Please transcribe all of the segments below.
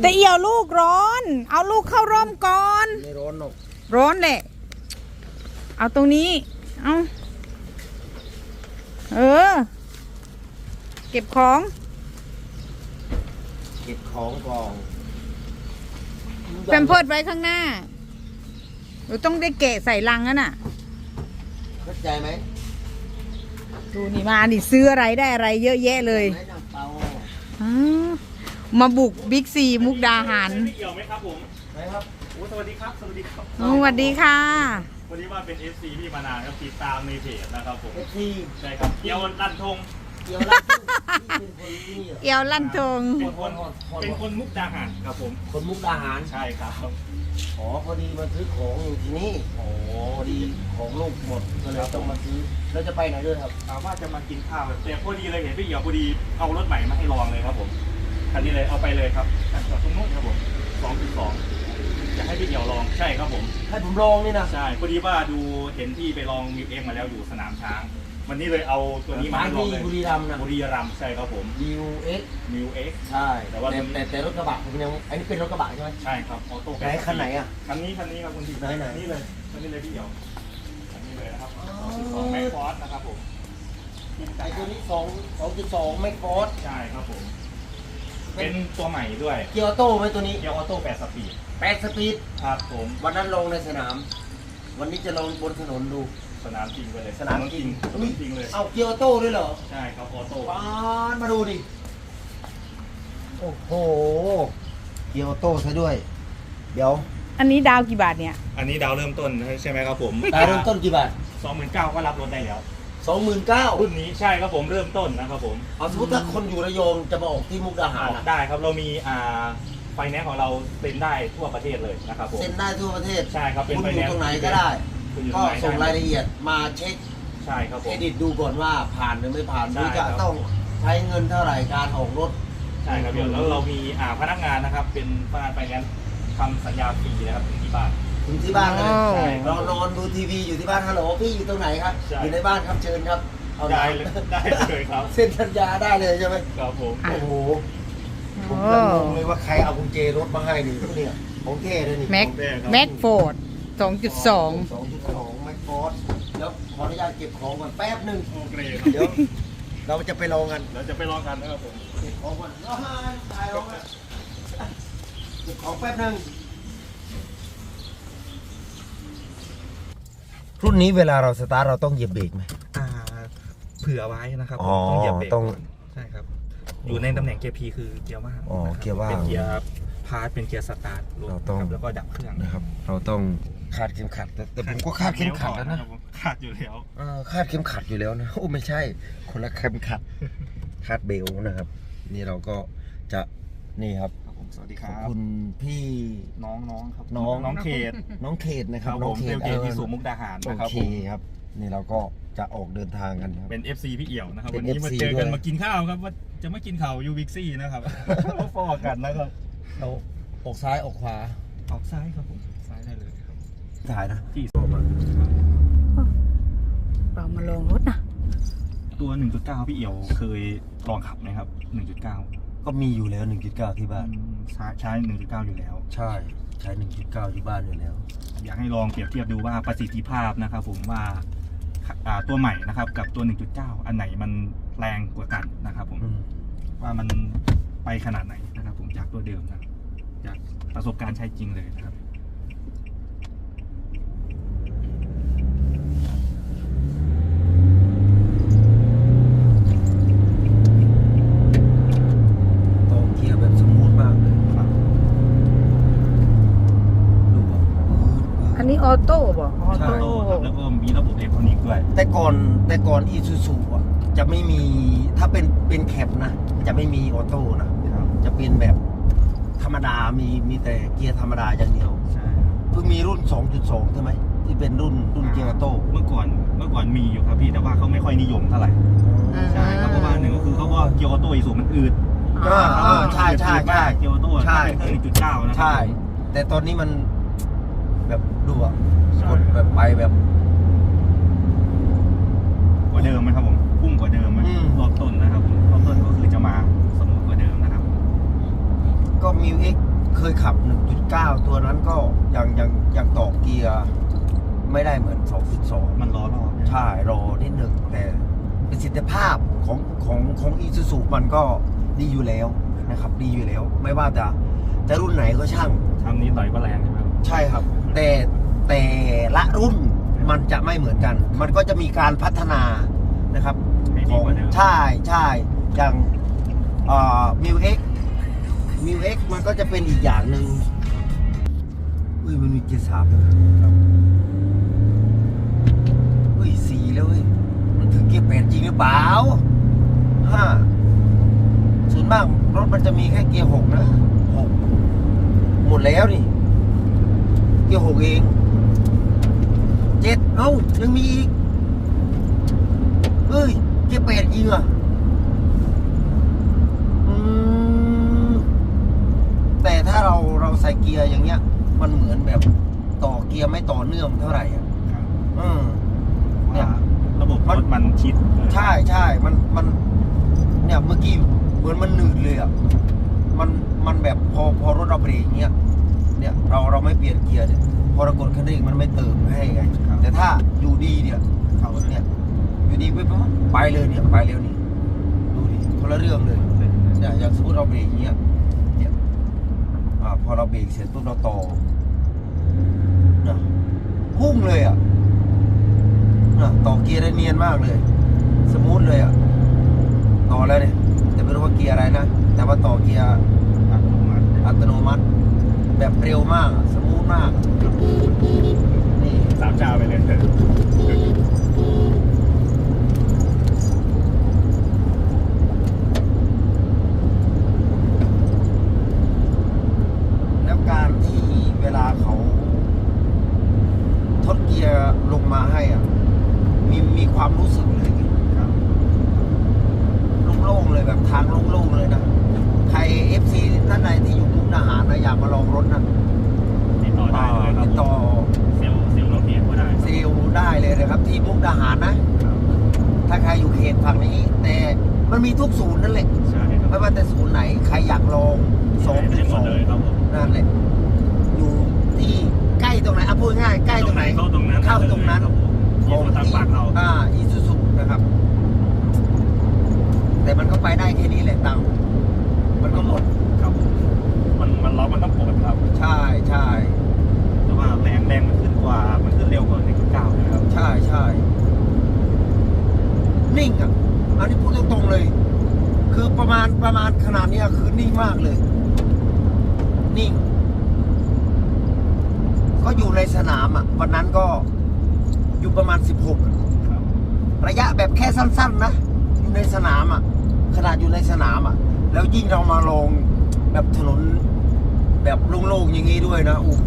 แต่เอี่ยวลูกร้อน เอาลูกเข้าร่มก่อน ไม่ร้อนหรอกร้อนแหละ เอาตรงนี้ เอาเออ เก็บของ เก็บของก่อนแพมเพิร์ดไว้ข้างหน้าหนูต้องได้เกะใส่ลังนั่นน่ะ เข้าใจไหมดูนี่มาดิซื้ออะไรได้อะไรเยอะแยะเลย ไม่นำเตาอ้าว มาบุกบิ๊กซีมุกดาหารไม่เกี่ยวไหมครับผมนะครับโอ้สวัสดีครับ สวัสดีครับ สวัสดีค่ะ วันนี้ว่าเป็น FC พี่มานานครับติดตามในเพจนะครับผมเอฟซีใช่ครับเกี่ยวลั่นทงเกี่ยวรักที่เป็นคนที่นี่เหรอเอี่ยวลั่นทงเป็นคนเป็นคนมุกดาหารครับผม คนมุกดาหาร ใช่ครับอ๋อพอดีมาซื้อของอยู่ที่นี่โอ้พอดีของลูกหมดก็เลยต้องมาซื้อแล้วจะไปไหนด้วยครับถามว่าจะมากินข้าวแต่พอดีเลยเห็นพี่เหี่ยวพอดีเอารถใหม่มาให้ลองเลยครับผม คันนี้เลยเอาไปเลยครับจอดตรงนู้นครับผม2.2จะให้พี่เหี่ยวลองใช่ครับผม ให้ผมลองนี่นะ ใช่พอดีว่าดูเห็นที่ไปลองมิวเอ็มมาแล้วอยู่สนามช้าง วันนี้เลยเอาตัวนี้มาร้านให้ลองที่เลยบุรีรัมย์นะ บุรีรัมย์ใช่ครับผมดิวเอ็กมิวเอ็ก ใช่ แต่แต่ว่าแต่แต่รถกระบะผมยังอันนี้เป็นรถกระบะใช่ไหม ใช่ครับออโต้ไหนคันไหนอะคันนี้คันนี้ครับคุณพี่ไหนไหน นี่เลยคันนี้เลยพี่เหี่ยวคันนี้เลยนะครับอ๋อสองแม็กฟอสนะครับผมไอตัวนี้สองสองจุดสองไม่ฟอสใช่ครับผม เป็นตัวใหม่ด้วยเกียร์ออโต้ไหมตัวนี้เกียร์ออโต้แปดสปีดแปดสปีดครับผมวันนั้นลงในสนาม วันนี้จะลงบนถนนดู สนามจริงไปเลยสนามจริงสนามจริงเลยเอาเกียร์ออโต้ด้วยเหรอใช่ครับออโต้ปานมาดูดิโอ้โหเกียร์ออโต้ซะด้วย เดี๋ยว อันนี้ดาวกี่บาทเนี่ย อันนี้ดาวเริ่มต้นใช่ไหมครับผมตายเริ่มต้นกี่บาทสองหมื่นเก้าก็รับรถได้แล้ว สองหมื่นเก้ารุ่นนี้ใช่ครับผมเริ่มต้นนะครับผมเอาสมมติถ้าคนอยู่ระยองจะมาออกที่มุกดาหาอรอกอะได้ครับเรามีอ่าไฟแนนซ์ของเราเซ็นได้ทั่วประเทศเลยนะครับผม เซ็นได้ทั่วประเทศใช่ครับเป็นคุณไฟอแนยู่นซ์ตรงไหนก็ได้ คุณอยู่ตก็รงไหนส่งได้รายละเอียดมาเช็คใช่ครับผเครม ดิตดูก่อนว่าผ่านหรือไม่ผ่านใช่หรือจะครับต้องใช้เงินเท่าไหร่การออกรถ ใช่ครับเดี๋ยวแล้วเรามีอ่าพนักงานนะครับ เป็นพนักงานไฟแนนซ์ทำสัญญาฟรีนะครับถึงที่บ้าน ถึงที่บ้านเลยอ๋อใช่ครัเราบนอนดูทีวีอยู่ที่บ้านฮัลโหลพี่อยู่ตรงไหนครับ ใช่ อยู่ในบ้านครับเชิญครับเอาได้เลยได้เลยครับเซ็นสัญญาได้เลยใช่ไหมครับผมอะโอ้โหผมโอ้กำลังงงเลยว่าใครเอากุญแจรถมาให้นี่เนี่ยของเท่เลยนี่แม็กแม็กโฟร์ดสองจุดสองสองจุดสองแม็กฟอร์ดเดี๋ยวขออนุญาตเก็บของก่อนแป๊บหนึ่งโอเคคเดี๋ยรัวบเราจะไปลองกันเราจะไปลองกันนะครับผม เก็บของก่อนอ้าวตายแล้วเก็บของแป๊บหนึ่ง รุ่นนี้เวลาเราสตาร์ทเราต้องเหยียบเบรกไหม อ่าเผื่อไว้นะครับอ๋อต้องเหยียบเบรกต้องก่อนใช่ครับ อยู่ในตำแหน่งเกียร์ P คือเกียร์ว่างอ๋อนะครับเกียร์ว่างเป็นเกียร์พาร์ทเป็นเกียร์สตาร์ทรถเราต้อง ครับแล้วก็ดับเครื่องนะครับ เราต้องคาดเข็มขัดแต่แต่ผมก็คาดเข็มขัดแล้วนะครับผมขาดอยู่แล้ว เออคาดเข็มขัดอยู่แล้วนะ โอ้ไม่ใช่ คนละเข็มขัด คาดเบลต์นะครับ นี่เราก็จะนี่ครับครับ ผมสวัสดีคขรัอบบคุณพี่ น้องน้องครับน้อง น้องเขตน้องเขตนะคครัรับบผน้องมเขเทตลเขตที่ออสู่มุกดาหารโอนะครับเคผมครับ นี่เราก็จะออกเดินทางกันครับ เป็น FC พี่เอี่ยวนะครับเป็นวันนี้มา FC เจอกันด้วย มากินข้าวครับว่าจะไม่กินข่าวยูวิกซี่นะครับ มาฟอกันนะครับเราออกซ้ายออกขวาออกซ้ายครับผมซ้ายได้เลยครับถ่ายนะที่เรามาลองรถนะตัว 1.9 พี่เอี่ยวเคยลองขับไหมครับ 1.9 ก็มีอยู่แล้ว 1.9 ที่บ้าน ใช้ใช้ 1.9 อยู่แล้ว ใช่ใช้ 1.9 ที่บ้านอยู่แล้ว อยากให้ลองเปรียบเทียบดูว่าประสิทธิภาพนะครับ ผมว่าอ่าตัวใหม่นะครับ กับตัว 1.9 อันไหนมันแรงกว่ากันนะครับ ผมอืมว่ามันไปขนาดไหนนะครับ ผมจากตัวเดิมนะจากประสบการณ์ใช้จริงเลยนะครับ ต่อเกียร์แบบสมูทมากเลย ครับ ดูอะ อันนี้ออ โต้บ่ออใช่โต้ครับแล้วก็มีระบบอิเล็กทรอนิกส์ด้วย แต่ก่อนแต่ก่อนอีซูซูอะจะไม่มีถ้าเป็นเป็นแคปนะ จะไม่มีออโต้นะจะเป็นแบบธรรมดามีมีแต่เกียร์ธรรมดาอย่างเดียว ใช่เพิ่งมีรุ่น 2.2 ใช่ไหม ที่เป็นรุ่นรุ่นเกียร์ออโต้เมื่อก่อนเมื่อก่อนมีอยู่ครับพี่แต่ว่าเขาไม่ค่อยนิยมเท่าไหร่ใช่ครับเพราะว่าหนึ่งก็คือเขาก็เกียร์ออโต้อีสูมันอืดอ่าอ่าใช่ใช่ใช่ เกียร์ออโต้ใช่ถ้าเป็นเครื่อง1.9นะใช่แต่ตอนนี้มัน แบบดูอะใช่ กดแบบไปแบบ กว่าเดิมไหมครับผมพุ่งกว่าเดิมไหมอืม รอบต้นนะครับผมรอบต้นก็คือจะมาสมูทกว่าเดิมนะครับ ก็มิวเอ็กเคยขับ 1.9 ตัวนั้นก็ยังยังยังต่อเกียร์ไม่ได้เหมือน 2.2 มันล้อรอบใช่รอนิดหนึ่งแต่ประสิทธิภาพของของของอีซูซูมันก็ดีอยู่แล้วนะครับ ดีอยู่แล้ว ไม่ว่าจะจะรุ่นไหนก็ช่าง ทำนี้ต่อยก็แรง ใช่ไหมครับใช่ครับ แต่แต่ละรุ่นมันจะไม่เหมือนกัน มันก็จะมีการพัฒนานะครับให้ดีกว่าเดิม ใช่ใช่อย่างมิวเอ็กมิวเอ็กมันก็จะเป็นอีกอย่างหนึ่งอุ้ยมันมีเกียร์สามด้วยครับอุ้ยสี่แล้วเว้ยมันถึงเกียร์แปดจริงหรือเปล่าห้าส่วนมากรถมันจะมีแค่เกียร์หกนะหกหมดแล้วนี่ เกียร์หกเองเจ็ดเอ้ายังมีอีกเฮ้ยเกียร์แปดจริงเหรอะอืมแต่ถ้าเราเราใส่เกียร์อย่างเงี้ย มันเหมือนแบบต่อเกียร์ไม่ต่อเนื่องเท่าไหร่อะครับอืมเนี่ยระบบรถมันชิด ใช่ใช่มันมัน เนี่ยเมื่อกี้เหมือนมันหนืดเลยอะมันมันแบบพอพอรถเราเบรกเงี้ย เนี่ยเราเราไม่เปลี่ยนเกียร์เนี่ยพอเรากดคันเร่งมันไม่เติมให้ไงแต่ถ้าอยู่ดีเนี่ยเขาเนี่ยอยู่ดีไปปุ๊บไปเลยเนี่ยไปเร็วนี่ดูดิคนละเรื่องเลย เนี่ยอย่างสมมติเราเบรกอย่างเงี้ยเนี่ยอ่าพอเราเบรกเสร็จปุ๊บเราต่อเนี่ยพุ่งเลยอะเนี่ยต่อเกียร์ได้เนียนมากเลย สมูทเลยอะ ต่อแล้วเนี่ยแต่ไม่รู้ว่าเกียร์อะไรนะ แต่ว่าต่อเกียร์อัตโนมัติอัตโนมัติ แบบเร็วมาก สมูทมาก นี่ สามเจ้าไปเลยเถอะ แล้วการที่เวลาเขาทดเกียร์ลงมาให้อะ มีมีความรู้สึกเลย ครับ โล่งๆเลยแบบทางโล่งๆเลยนะ ใครเอฟซีท่านใดที่อยู่มุกดาหารนะอยากมาลองรถนะ ติดต่อได้เลยครับ ติดต่อ เซลล์เซลล์รถเพียก็ได้ เซลลได้เลยนะครับ ที่มุกดาหารนะ ครับ ถ้าใครอยู่เขตฝั่งนี้ แต่มันมีทุกศูนย์นั่นแหละ ใช่ครับ ไม่ว่าแต่ศูนย์ไหน ใครอยากลองสอง ได้ จุด หม ส ด อง เลยครับผม นั่นแหละ อยู่ที่ใกล้ตรงไหนอะพูดง่ายใกล้ตรงไหน เข้าตรงนั้น เข้าตรงนั้น ครับผมที่เขาตั้งปากเรา อ่าอีซูซูนะครับ แต่มันก็ไปได้แค่นี้แหละตังค์มันก็หมด ครับผมมันมันล้อมันต้องปกติครับ ใช่ใช่ แต่ว่าแรงแรงมันขึ้นกว่า มันขึ้นเร็วกว่า1.9นะครับ ใช่ใช่นิ่งอะ อันนี้พูดตรงๆเลย คือประมาณประมาณข นาดเนี้ยคือนิ่งมากเลย นิ่งก็อยู่ในสนามอะ วันนั้นก็อยู่ประมาณ 16 ระยะแบบแค่สั้น ๆ นะอยู่ในสนามอะ ขนาดอยู่ในสนามอะ แล้วยิ่งเรามาลงแบบถนนแบบโล่งๆอย่างนี้ด้วยนะโอ้โห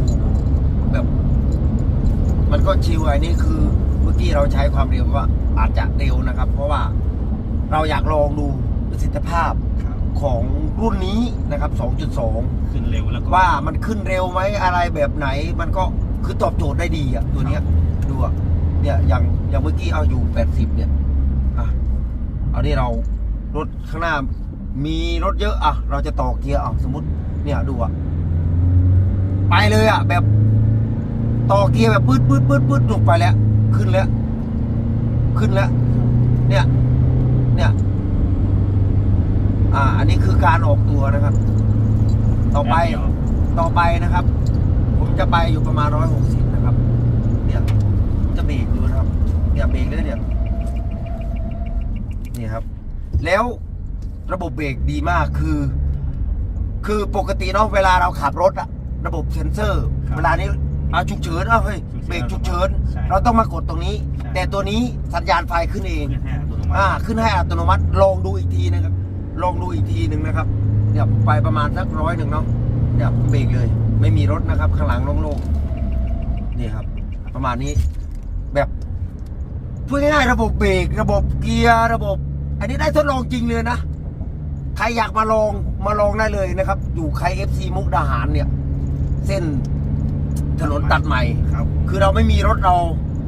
แบบ มันก็ชิวอันนี้คือ เมื่อกี้เราใช้ความเร็วว่าอาจจะเร็วนะครับ เพราะว่าเราอยากลองดูประสิทธิภาพ ของรุ่นนี้นะครับ 2.2 ขึ้นเร็วแล้วก็ว่ามันขึ้นเร็วไหมอะไรแบบไหน มันก็คือตอบโจทย์ได้ดีอะตัวเนี้ยดูอะเนี่ยอย่างอย่างเมื่อกี้เอาอยู่ 80 เนี่ยอะเอานี่เรารถข้างหน้ามีรถเยอะอะ เราจะต่อเกียร์อะสมมติ เนี่ยดูอะไปเลยอะ แบบต่อเกียร์แบบปื๊ดปื๊ดปื๊ดปื๊ดลงไปแล้ว ขึ้นแล้ว ขึ้นแล้ว เนี่ย เนี่ย อ่า อันนี้คือการออกตัวนะครับ ต่อไปแป๊บเดียวต่อไปนะครับ ผมจะไปอยู่ประมาณร้อยหกสิบนะครับเนี่ยผมจะเบรกดูนะครับเนี่ยเบรกเลยเนี่ยนี่ครับ แล้วระบบเบรกดีมากคือ คือปกติเนาะเวลาเราขับรถอะระบบเซ็นเซอร์ครับเวลานี้เอาฉุกเฉินเอาเฮ้ยฉุกเฉินเบรกฉุกเฉินใช่เราต้องมากดตรงนี้ใช่แต่ตัวนี้สัญญาณไฟขึ้นเองขึ้นให้อัตโนมัติอ่าขึ้นให้อัตโนมัติลองดูอีกทีนะครับ ลองดูอีกทีหนึ่งนะครับเนี่ยผมไปประมาณสักร้อยหนึ่งเนาะเนี่ยผมเบรกเลย ไม่มีรถนะครับ ข้างหลังโล่งๆนี่ครับ ประมาณนี้แบบพูดง่ายๆระบบเบรกระบบเกียร์ระบบ อันนี้ได้ทดลองจริงเลยนะใครอยากมาลองมาลองได้เลยนะครับ อยู่ใครเอฟซีมุกดาหารเนี่ย เส้นถนนตัดใหม่ครับ คือเราไม่มีรถเรา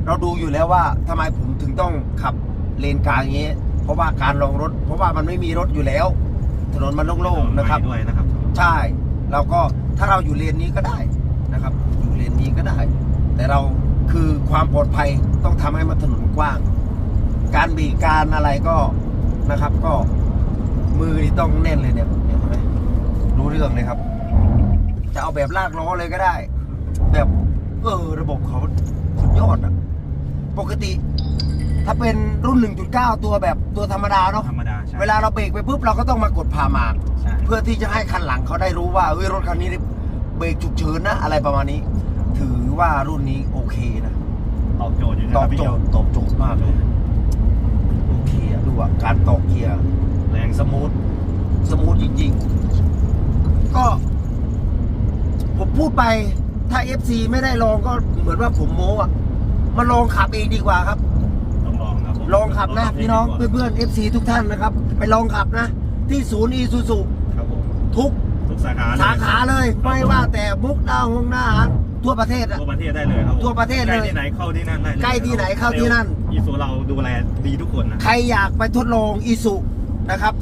เราดูอยู่แล้วว่าทำไมผมถึงต้องขับเลนกลางอย่างนี้ เพราะว่าการลองรถ เพราะว่ามันไม่มีรถอยู่แล้ว ถนนมันโล่งๆนะครับ ด้วยนะครับใช่เราก็ถ้าเราอยู่เลนนี้ก็ได้นะครับ อยู่เลนนี้ก็ได้ แต่เราคือความปลอดภัยต้องทำให้มันถนนกว้าง การเบีการอะไรก็นะครับ ก็มือนี่ต้องแน่นเลยเนี่ยเห็นไหมรู้เรื่องเลยครับ จะเอาแบบลากล้อเลยก็ได้ แบบเออระบบเขาสุดยอดอะปกติ ถ้าเป็นรุ่น 1.9 ตัวแบบตัวธรรมดาเนาะธรรมดาใช่เวลาเราเบรกไปปุ๊บเราก็ต้องมากดผ่าหมาก ใช่เพื่อที่จะให้คันหลังเขาได้รู้ว่าเฮ้ยรถคันนี้เบรกฉุกเฉินนะอะไรประมาณนี้ ถือว่ารุ่นนี้โอเคนะตอบโจทย์อยู่นะตคอรับบพี่โจเหี่ยวทย์ตอบโจทย์มากเลยโอเคอะดูอะการตอกเกียร์แรงสมูทสมูทจริงๆ ก็ ผมพูดไปถ้า FC ไม่ได้ลองก็เหมือนว่าผมโม้อะมาลองขับเองดีกว่าครับต้อง ลองครับผมลองขับนะพี่น้องเพื่อนๆ FC ทุกท่านนะครับ ไปลองขับนะ ที่ศูนย์อีซูซูครับผมทุกทุกสาขาเลยสาขาเลยไม่ว่าแต่มุกดาหงหน้าหางทั่วประเทศอะ ทั่วประเทศได้เลยครับผมทั่วประเทศเลยใกล้ที่ไหนเข้าที่นั่นได้เลยใกล้ที่ไหนเข้าที่นั่น อีซูเราดูแลดีทุกคนนะใครอยากไปทดลองอีสุนะครับ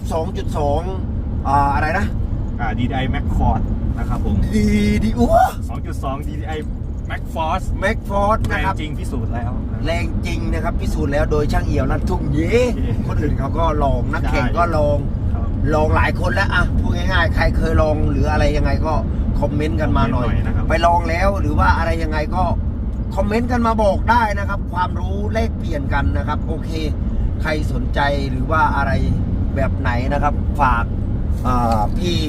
2.2อ่าอะไรนะอ่า DDI Max Force นะครับผมดีดีโอ้ 2.2 DDI Max Force แม็กฟอร์ดแรนะงครับ จริงพิสูจน์แล้ว แรงจริงนะครับพิสูจน์แล้วโดยช่างเอี่ยวนัดทุ่งเย่คนอื่นเขาก็ลองนักแข่งก็ลอง ครับลองหลายคนแล้วอะพูดง่ายๆ ใครเคยลองหรืออะไรยังไงก็คอมเมนต์กันมาหน่อย คอมเมนต์หน่อยนะครับ ไปลองแล้วหรือว่าอะไรยังไงก็คอมเมนต์กันมาบอกได้นะครับ ความรู้แลกเปลี่ยนกันนะครับ โอเค ใครสนใจหรือว่าอะไรแบบไหนนะครับ ฝากอ่าพี่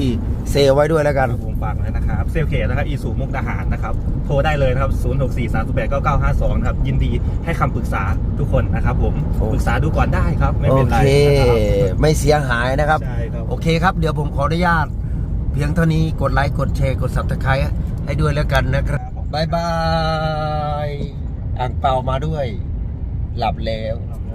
เซลไว้ด้วยแล้วกัน ครับผมฝากเลยนะครับ เซลเคนะครับอีสูมุกดาหารนะครับ โทรได้เลยนะครับ 0 6 4 3 8 9 9 5 2นะครับ ยินดีให้คำปรึกษาทุกคนนะครับผม โอ้ปรึกษาดูก่อนได้ครับ ไม่โอเป็นไรเค นะครับไม่เสียหายนะครับ ใช่ครับ โอเคครับ เดี๋ยวผมขออนุญาต เพียงเท่านี้กดไลค์ กดแชร์ กด subscribe ให้ด้วยแล้วกันนะครับบายบาย อ่างเปามาด้วย หลับแล้วครับ